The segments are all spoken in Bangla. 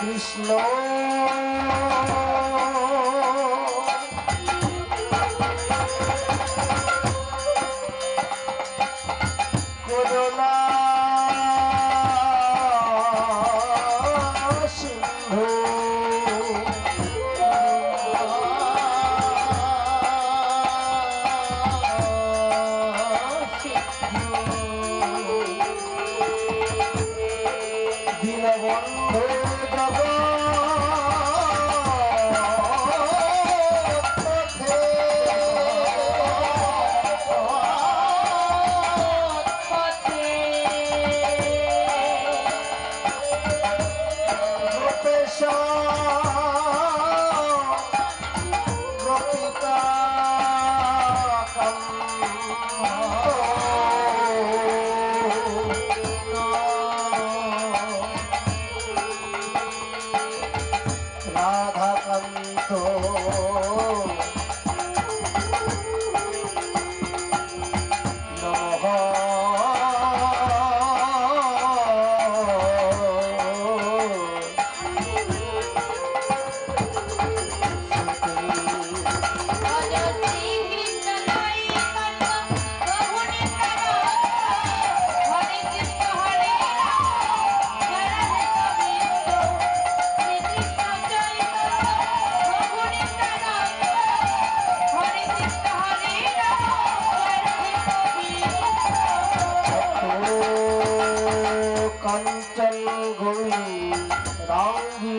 কৃষ্ণ। show. কাঞ্চন গৌরী রাঙ্গি।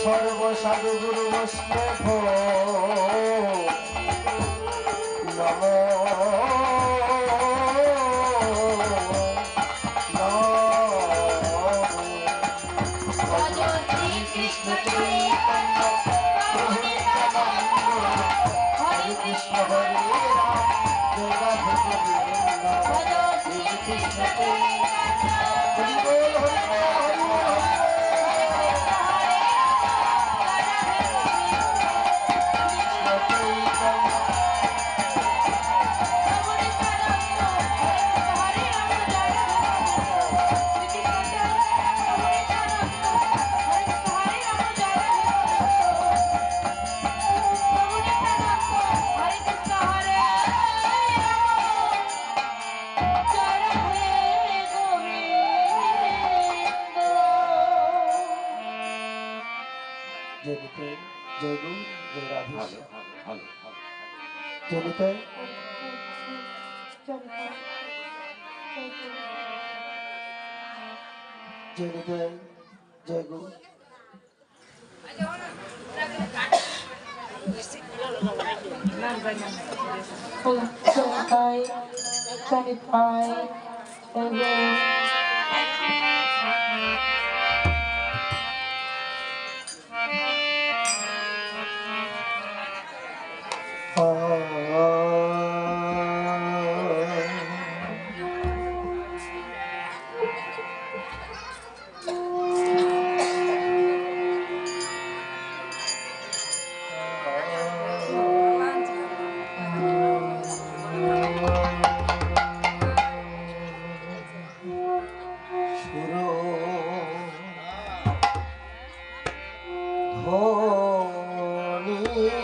সর্বসাধু গুরু বৈষ্ণব নম কৃষ্ণ চৈতন্য। হরি বল হরি বল। জয় নিতাই জয় গুরু জয় নিতাই 25 again. বলি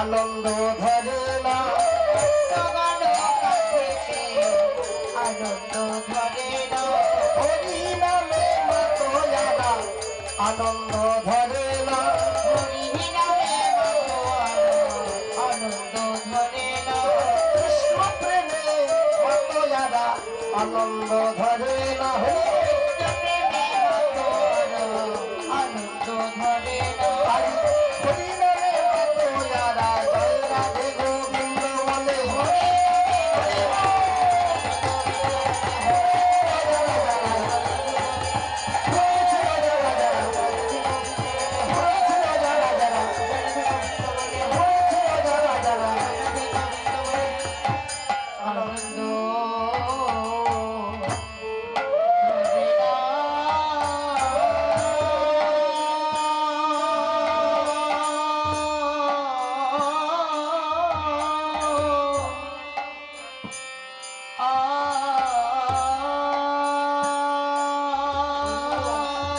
আনন্দ ধরে না আনন্দ ধরে না হরি নামে মাতোয়ারা আনন্দ ধরে না হরি নামে আনন্দ ধরে না কৃষ্ণ প্রেমে মাতোয়ারা আনন্দ ধরে না হরি